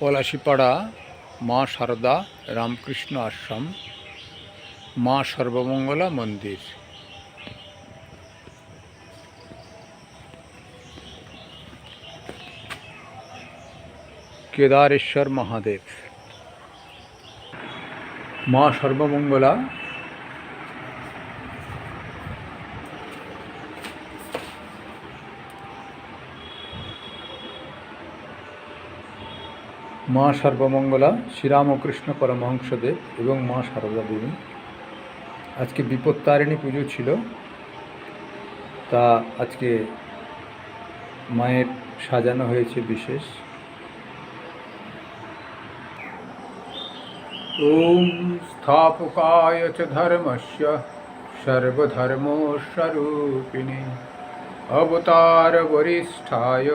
পলাশিপাড়া মা সারদা রামকৃষ্ণ আশ্রম মা সর্বমঙ্গলা মন্দির। কেদারেশ্বর মহাদেব। মা সর্বমঙ্গলা মা সর্বমঙ্গলা শ্রীরামকৃষ্ণ পরমহংসদেব এবং মা সারদা দেবী। আজকে বিপত্তারিণী পুজো ছিল। তা আজকে মায়ের সাজানো হয়েছে বিশেষ। ওম স্থাপকায় চ ধর্মস্য সর্বধর্মস্বরূপিণী। অবতার বরিষ্ঠায়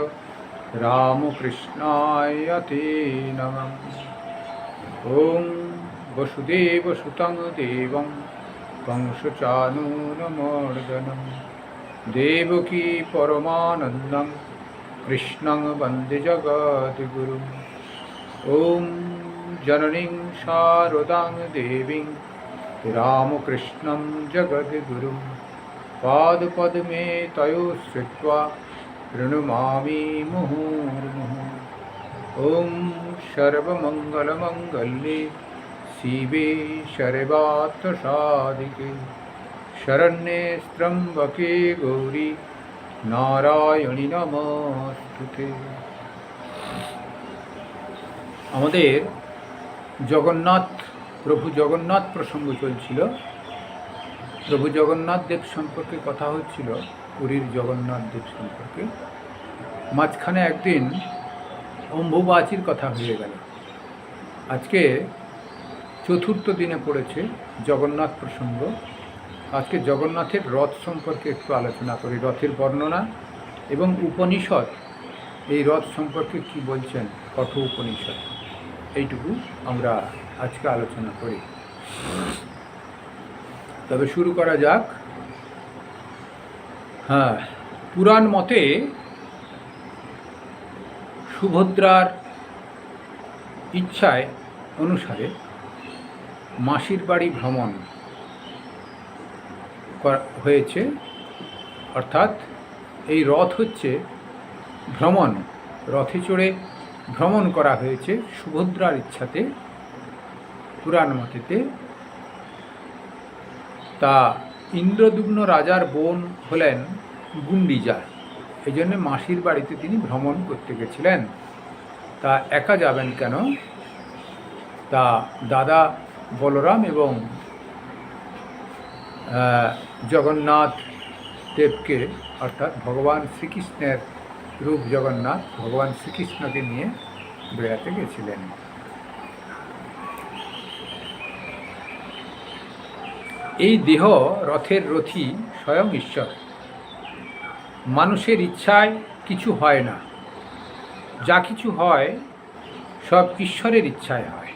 রামকৃষ্ণায় তে নমঃ ওম বসুদেবসুতং দেবং কংসচানূনমর্দনম দেবকী পরমানন্দং কৃষ্ণং বন্দে জগদ্গুরু ওম জননীং শারদাং দেবীং রামকৃষ্ণं জগদ্গুরুं পাদপদ্মে তयो শ্রিত্वा प्रणमामि मुहुर्मुहुः ॐ सर्वमङ्गलमङ्गल्ये शिवे सर्वार्थसाधिके शरण्ये स्त्रम्बके गौरी নারায়ণী নমস্তুতে আমাদের জগন্নাথ প্রভু জগন্নাথ প্রসঙ্গ চলছিল প্রভু জগন্নাথ দেব সম্পর্কে কথা হচ্ছিল পুরীর জগন্নাথ দেব সম্পর্কে। মাঝখানে একদিন অম্বুবাচির কথা হয়ে গেল। আজকে চতুর্থ দিনে পড়েছে জগন্নাথ প্রসঙ্গ। আজকে জগন্নাথের রথ সম্পর্কে একটু আলোচনা করি, রথের বর্ণনা এবং উপনিষদ। এই রথ সম্পর্কে কি বলছেন কঠ উপনিষদ? এইটুকু আমরা আজকে আলোচনা করি। তবে শুরু করা যাক। হ্যাঁ পুরাণ মতে সুভদ্রার ইচ্ছায় অনুসারে মাসির বাড়ি ভ্রমণ হয়েছে। অর্থাৎ এই রথ হচ্ছে ভ্রমণ। রথে চড়ে ভ্রমণ করা হয়েছে সুভদ্রার ইচ্ছাতে, পুরাণ মতেতে। তা ইন্দ্রদুগ্ন রাজার বোন হলেন গুন্ডিজা এই জন্য মাসির বাড়িতে তিনি ভ্রমণ করতে গেছিলেন। তা একা যাবেন কেন? তা দাদা বলরাম এবং জগন্নাথ দেবকে, অর্থাৎ ভগবান শ্রীকৃষ্ণের রূপ জগন্নাথ ভগবান শ্রীকৃষ্ণকে নিয়ে বেড়াতে গেছিলেন। এই দেহ রথের রথী স্বয়ং ঈশ্বর। মানুষের ইচ্ছায় কিছু হয় না। যা কিছু হয়, সব ঈশ্বরের ইচ্ছায় হয়।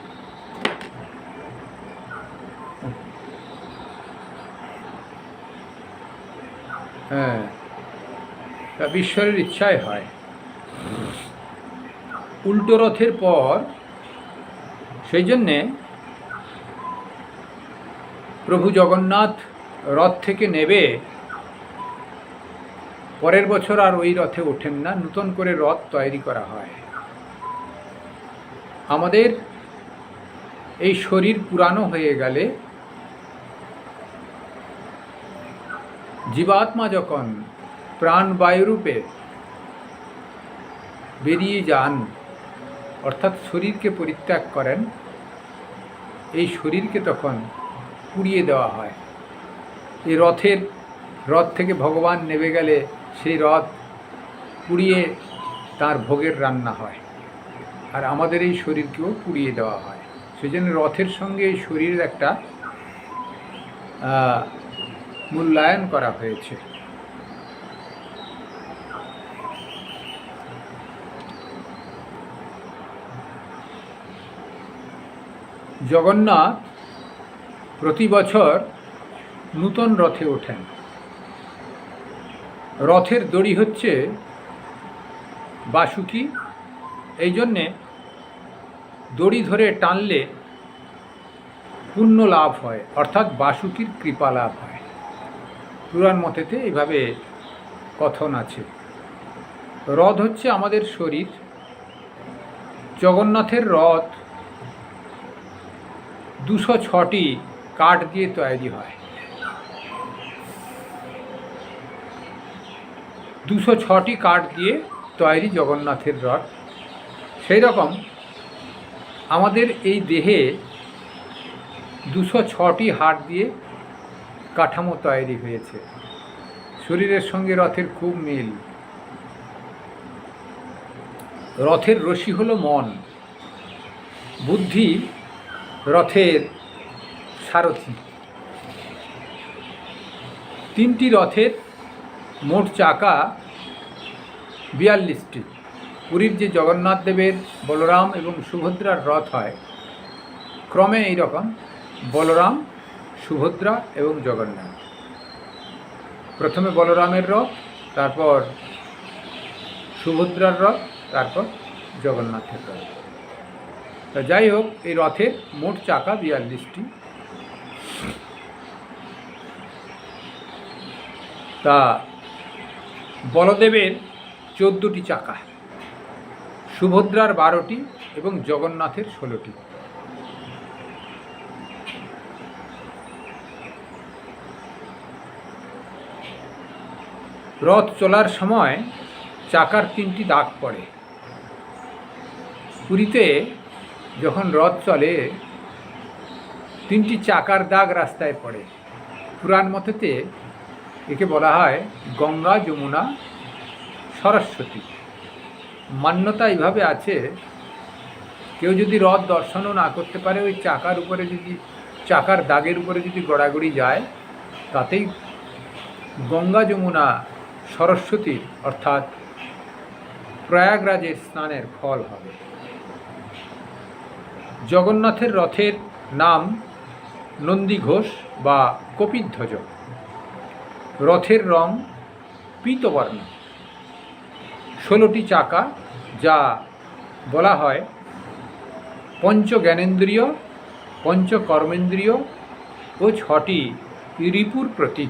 হ্যাঁ সব ঈশ্বরের ইচ্ছায় হয়। উল্টো রথের পর, সেই জন্যে প্রভু জগন্নাথ রথ থেকে নেবে। পরের বছর আর ওই রথে ওঠেন না, নূতন করে রথ তৈরি করা হয়। আমাদের এই শরীর পুরানো হয়ে গেলে জীবাত্মা যখন প্রাণবায়ুরূপে বেরিয়ে যান, অর্থাৎ শরীরকে পরিত্যাগ করেন, এই শরীরকে তখন পুড়িয়ে দেওয়া হয়। এই রথের, রথ থেকে ভগবান নেমে গেলে সেই রথ পুড়িয়ে তার ভোগের রান্না হয়। আর আমাদের এই শরীরকেও পুড়িয়ে দেওয়া হয়। সেই জন্য রথের সঙ্গে এই শরীরের একটা মূল্যায়ন করা হয়েছে। জগন্নাথ প্রতি বছর নূতন রথে ওঠেন। রথের দড়ি হচ্ছে বাসুকি। এই জন্যে দড়ি ধরে টানলে পুণ্য লাভ হয়, অর্থাৎ বাসুকির কৃপা লাভ হয়। পুরাণ মতেতে এইভাবে কথন আছে। রথ হচ্ছে আমাদের শরীর। জগন্নাথের রথ দুশো ছটি কাঠ দিয়ে তৈরি হয়। দুশো ছটি কাঠ দিয়ে তৈরি জগন্নাথের রথ। সেই রকম আমাদের এই দেহে দুশো ছটি হাট দিয়ে কাঠামো তৈরি হয়েছে। শরীরের সঙ্গে রথের খুব মিল। রথের রশি হলো মন। বুদ্ধি রথের সারথি। তিনটি রথের মোট চাকা বিয়াল্লিশটি পুরীর যে জগন্নাথ দেবের বলরাম এবং সুভদ্রার রথ হয়, ক্রমে এই রকম বলরাম, সুভদ্রা এবং জগন্নাথ। প্রথমে বলরামের রথ, তারপর সুভদ্রার রথ, তারপর জগন্নাথের রথ। তা যাই হোক, এই রথের মোট চাকা বিয়াল্লিশটি তা বলদেবের চোদ্দোটি চাকা, সুভদ্রার বারোটি এবং জগন্নাথের ষোলোটি। রথ চলার সময় চাকার তিনটি দাগ পড়ে। পুরীতে যখন রথ চলে, তিনটি চাকার দাগ রাস্তায় পড়ে। পুরাণ মতেতে একে বলা হয় গঙ্গা যমুনা সরস্বতী। মান্যতা এইভাবে আছে, কেউ যদি রথ দর্শনও না করতে পারে, ওই চাকার উপরে যদি, চাকার দাগের উপরে যদি গড়াগড়ি যায়, তাতেই গঙ্গা যমুনা সরস্বতীর অর্থাৎ প্রয়াগরাজের স্নানের ফল হবে। জগন্নাথের রথের নাম নন্দী ঘোষ বা কপিধ্বজ। রথের রং পীতবর্ণ। ষোলোটি চাকা যা বলা হয় পঞ্চ জ্ঞানেন্দ্রিয় পঞ্চ কর্মেন্দ্রিয় ও ছটি রিপুর প্রতীক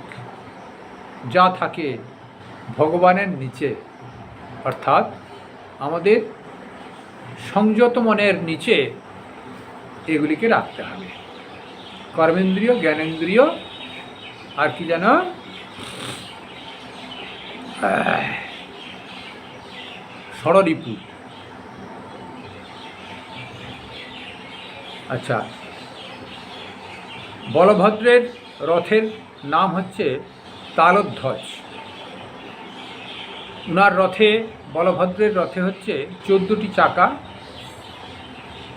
যা থাকে ভগবানের নিচে। অর্থাৎ আমাদের সংযত মনের নিচে এগুলিকে রাখতে হবে। কর্মেন্দ্রীয়, জ্ঞানেন্দ্রিয় আর কি যেন ষড়রিপু। আচ্ছা। বলভদ্রের রথের নাম হচ্ছে তালধ্বজ। উনার রথে, বলভদ্রের রথে হচ্ছে চোদ্দোটি চাকা,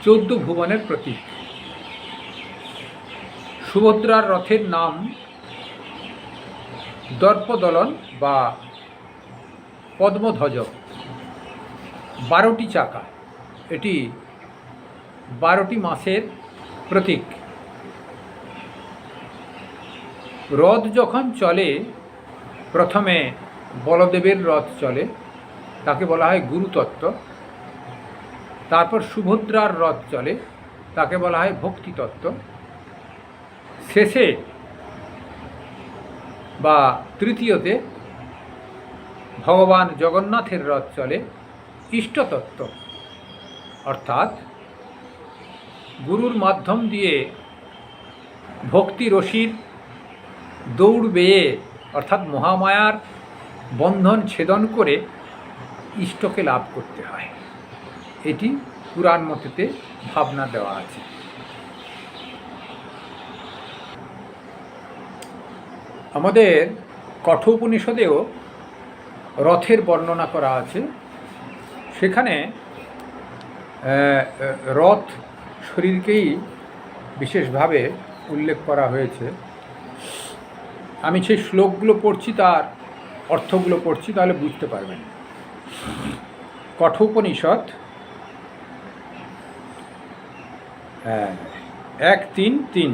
চোদ্দ ভুবনের প্রতীক। সুভদ্রার রথের নাম দর্পদলন বা পদ্মধ্বজ। বারোটি চাকা। এটি বারোটি মাসের প্রতীক। রথ যখন চলে, প্রথমে বলদেবের রথ চলে, তাকে বলা হয় গুরুতত্ত্ব। তারপর সুভদ্রার রথ চলে, তাকে বলা হয় ভক্তিতত্ত্ব। শেষে বা তৃতীয়তে ভগবান জগন্নাথের রথ চলে ইষ্টতত্ত্ব। অর্থাৎ গুরুর মাধ্যম দিয়ে ভক্তি রশির দৌড় বেয়ে, অর্থাৎ মহামায়ার বন্ধন ছেদন করে ইষ্টকে লাভ করতে হয়। এটি পুরাণ মতেতে ভাবনা দেওয়া আছে। আমাদের কঠোপনিষদেও রথের বর্ণনা করা আছে। সেখানে রথ শরীরকেই বিশেষভাবে উল্লেখ করা হয়েছে। আমি সেই শ্লোকগুলো পড়ছি, তার অর্থগুলো পড়ছি, তাহলে বুঝতে পারবেন। কঠোপনিষদ এক, তিন তিন।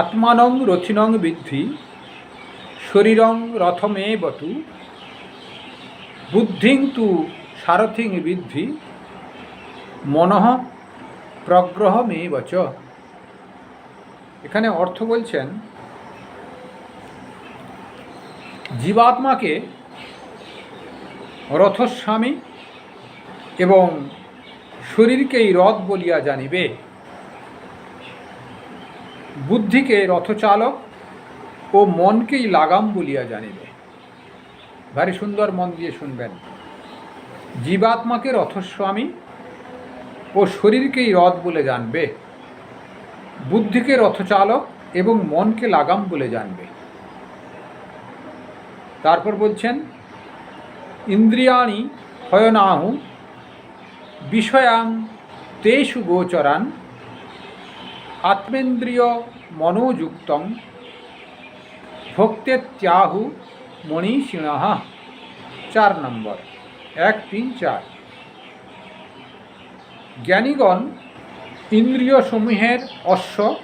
আত্মানং রথিনং বিদ্ধি। শরীরং রথমে বতু বুদ্ধিং তু সারথিং বিদ্ধি মনঃ প্রগ্রহ মে বচ এখানে অর্থ বলছেন, জীবাত্মাকে রথস্বামী এবং শরীরকেই রথ বলিয়া জানিবে। বুদ্ধিকে রথচালক ও মনকেই লাগাম বলিয়া জানিবে। ভারী সুন্দর মন দিয়ে শুনবেন। জীবাত্মাকে রথস্বামী ও শরীরকেই রথ বলে জানবে। বুদ্ধিকে রথচালক এবং মনকে লাগাম বলে জানবে। তারপর বলছেন, ইন্দ্রিয়াণি হয়নাহু বিষয়াং তেষু গোচরান আত্মেন্দ্রিয় মনোযুক্তং ভক্তেত্যাহু মণিষিণাহ। চার নম্বর, এক তিন চার। জ্ঞানীগণ ইন্দ্রিয় সমূহের অশ্ব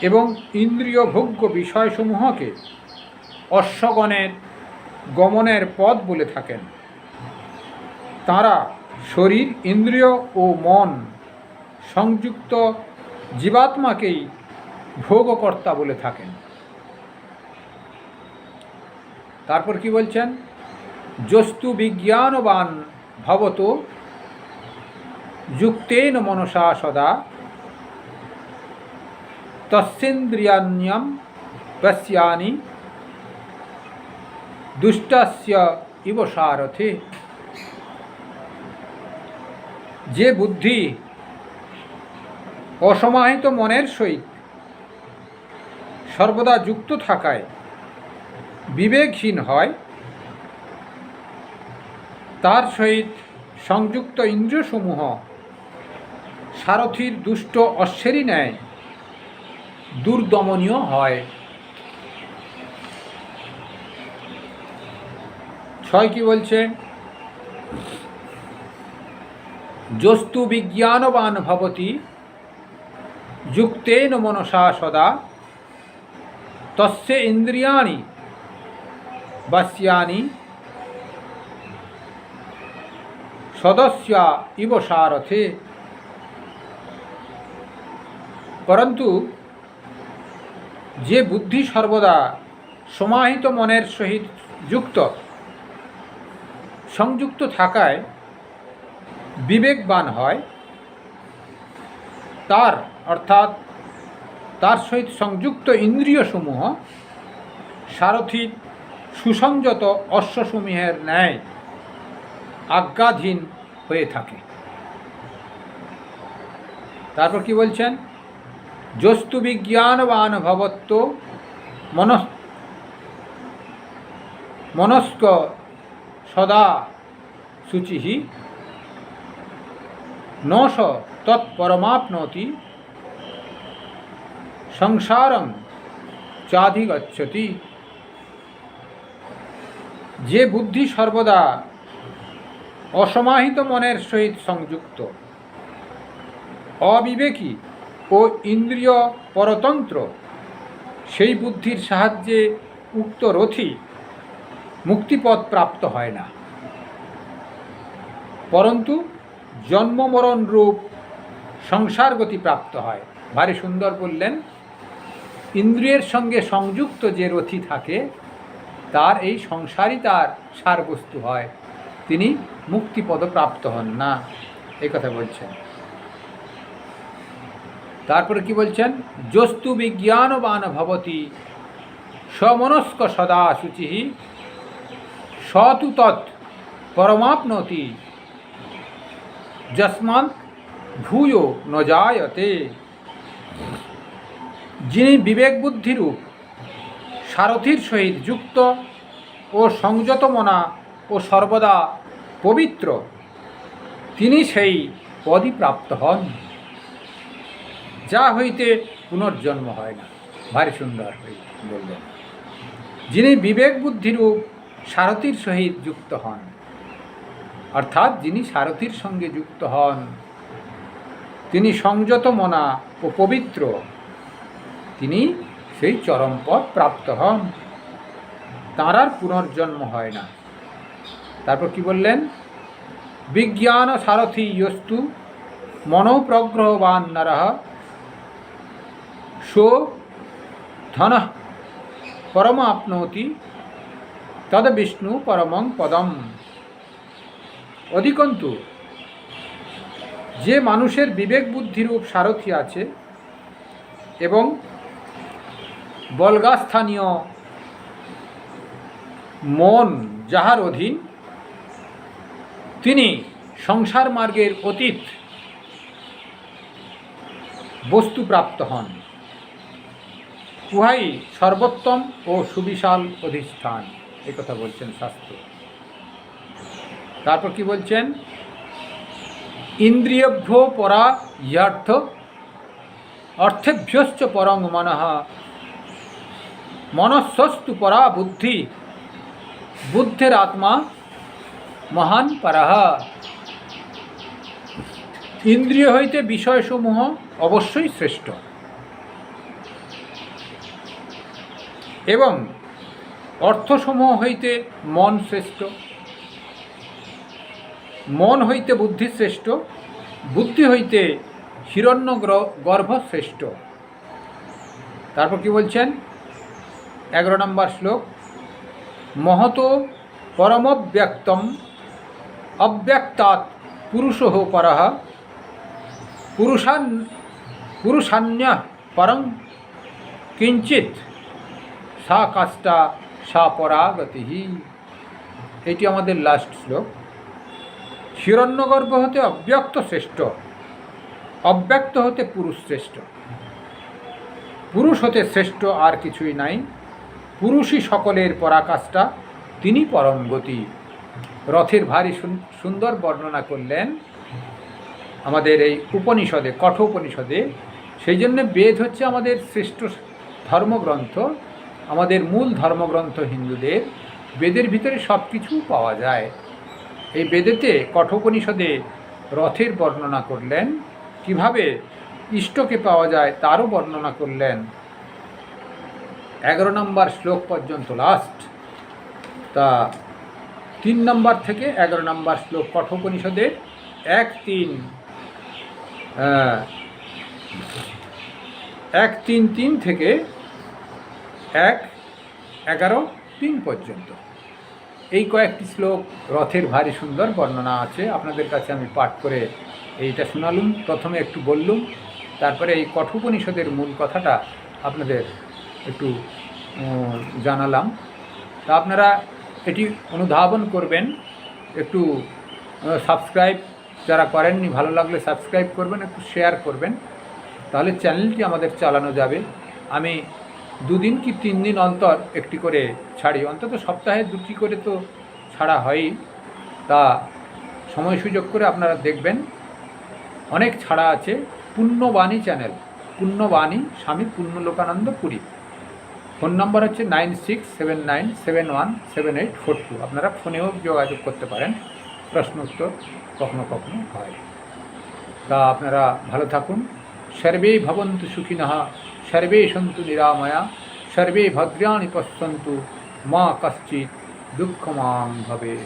এবং ইন্দ্রিয় ভোগ্য বিষয়সমূহকে অশ্বগণের গমনের পথ বলে থাকেন। তারা শরীর, ইন্দ্রিয় ও মন সংযুক্ত জীবাত্মাকেই ভোগকর্তা বলে থাকেন। তারপর কি বলছেন? যস্তু বিজ্ঞানবান ভবত যুক্তেন মনসা সদা তস্যেন্দ্রিয়ান্যম পশ্যানি দুষ্টস্য ইব সারথে। যে বুদ্ধি অসমাহিত মনের সহিত সর্বদা যুক্ত থাকায় বিবেকহীন হয়, তার সহিত সংযুক্ত ইন্দ্রিয়সমূহ সারথীর দুষ্ট অশ্বেরই ন্যায় দুর্দমনীয় হয়। ছয় কি বলছে? যস্তু বিজ্ঞানবান ভবতি, যুক্তেন মনসা সদা, তস্য ইন্দ্রিয়াণি বাস্যানি সদস্যা ইব সারথে পরন্তু যে বুদ্ধি সর্বদা সমাহিত মনের সহিত যুক্ত সংযুক্ত থাকায় বিবেকবান হয় তার অর্থাৎ তার সহিত সংযুক্ত ইন্দ্রিয়সমূহ সারথীর সুসংযত অশ্বসমূহের ন্যায় আজ্ঞাধীন হয়ে থাকে। তারপর কি বলছেন? যস্তু বিজ্ঞানবান ভবত্ব মনস, মনস্ক সদা শুচি ন স তৎপরমাপ্নোতি সংসারং চাধিগচ্ছতি যে বুদ্ধি সর্বদা অসমাহিত মনের সহিত সংযুক্ত, অবিবেকী ও ইন্দ্রিয় পরতন্ত্র, সেই বুদ্ধির সাহায্যে উক্ত রথি মুক্তিপদ প্রাপ্ত হয় না। পরন্তু জন্মমরণ রূপ সংসার গতি প্রাপ্ত হয়। ভারী সুন্দর বললেন, ইন্দ্রিয়ের সঙ্গে সংযুক্ত যে রথি থাকে তার এই সংসারই তার সারবস্তু হয়। তিনি মুক্তিপদ প্রাপ্ত হন না, এই কথা বলছেন। তারপরে কি বলছেন? যস্তু বিজ্ঞানবান ভবতি, সমনস্ক সদা শুচি সতু তৎ পরমাপ্নতি, যস্মাৎ ভূয় ন জায়তে যিনি বিবেক বুদ্ধিরূপ সারথীর সহিত যুক্ত ও সংযত মনা ও সর্বদা পবিত্র, তিনি সেই পদই প্রাপ্ত হন। যা হইতে পুনর্জন্ম হয় না। ভারী সুন্দর হই বললেন। যিনি বিবেক বুদ্ধিরূপ সারথীর সহিত যুক্ত হন, অর্থাৎ যিনি সারথীর সঙ্গে যুক্ত হন, তিনি সংযত মনা ও পবিত্র, তিনি সেই চরম পদ প্রাপ্ত হন। তাঁর আর পুনর্জন্ম হয় না। তারপর কি বললেন? বিজ্ঞান সারথি ইয়স্তু মনোপ্রগ্রহবান নর সো ধন পরমাপ্নোতি তদ বিষ্ণু পরমং পদম। অধিকন্তু, যে মানুষের বিবেক বুদ্ধিরূপ সারথি আছে এবং বলগাস্থানীয় মন যাহার অধীন, তিনি সংসার মার্গের অতীত বস্তুপ্রাপ্ত হন। উহাই সর্বোত্তম ও সুবিশাল অধিষ্ঠান কথা বলছেন শাস্ত্র। তারপর কি বলছেন? ইন্দ্রিয়ভ্য পরা ইয়ার্থ, অর্থেভ্যশ্চ পরং মনঃ মনস্বস্তু পরা বুদ্ধি। বুদ্ধের আত্মা মহান পারাহ। ইন্দ্রিয় হইতে বিষয়সমূহ অবশ্যই শ্রেষ্ঠ। এবং অর্থসমূহ হইতে মন শ্রেষ্ঠ। মন হইতে বুদ্ধি শ্রেষ্ঠ। বুদ্ধি হইতে হিরণ্য গ্র- গর্ভ শ্রেষ্ঠ। তারপর কি বলছেন? এগারো নম্বর শ্লোক। মহত পরমব্যক্তম অব্যক্তাৎ পুরুষ পরহ পুরুষান পুরুষান্য পরং কিঞ্চিত সা কাষ্টা সা পরাগতি। এটি আমাদের লাস্ট শ্লোক। হিরণ্যগর্ভ হতে অব্যক্ত শ্রেষ্ঠ, অব্যক্ত হতে পুরুষ শ্রেষ্ঠ। পুরুষ হতে শ্রেষ্ঠ আর কিছুই নাই। পুরুষই সকলের পরাকাষ্ঠা, তিনি পরম গতি। রথের ভারী সুন- সুন্দর বর্ণনা করলেন আমাদের এই উপনিষদে কঠোপনিষদে সেই জন্য বেদ হচ্ছে আমাদের শ্রেষ্ঠ ধর্মগ্রন্থ, আমাদের মূল ধর্মগ্রন্থ হিন্দুদের। বেদের ভিতরে সব কিছু পাওয়া যায়। এই বেদেতে কঠোপনিষদে রথের বর্ণনা করলেন। কীভাবে ইষ্টকে পাওয়া যায় তারও বর্ণনা করলেন। এগারো নম্বর শ্লোক পর্যন্ত লাস্ট তা তিন নম্বর থেকে এগারো নম্বর শ্লোক কঠোপনিষদের এক তিন এক তিন তিন থেকে এক এগারো তিন পর্যন্ত। এই কয়েকটি শ্লোক রথের ভারী সুন্দর বর্ণনা আছে। আপনাদের কাছে আমি পাঠ করে এইটা শোনালুম। প্রথমে একটু বললুম। তারপরে এই কঠোপনিষদের মূল কথাটা আপনাদের একটু জানালাম। তা আপনারা এটি অনুধাবন করবেন, একটু সাবস্ক্রাইব যারা করেননি, ভালো লাগলে সাবস্ক্রাইব করবেন, একটু শেয়ার করবেন। তাহলে চ্যানেলটি আমাদের চালানো যাবে। আমি দুদিন কি তিন দিন অন্তর একটি করে ছাড়ি। অন্তত সপ্তাহে দুটি করে তো ছাড়া হয়ই। তা সময় সুযোগ করে আপনারা দেখবেন। অনেক ছাড়া আছে। পুণ্যবাণী চ্যানেল পুণ্যবাণী, স্বামী পুণ্যলোকানন্দ পুরী। ফোন নম্বর হচ্ছে nine six seven nine seven one seven eight four two. আপনারা ফোনেও যোগাযোগ করতে পারেন। প্রশ্ন উত্তর কখনো কখনো হয়। তা আপনারা ভালো থাকুন। সর্বে ভবন্তু সুখিনঃ, সর্বে সন্তু নিরাময়া, সর্বে ভদ্রাণী পশ্যন্তু, মা কশ্চিৎ দুঃখমাং ভবে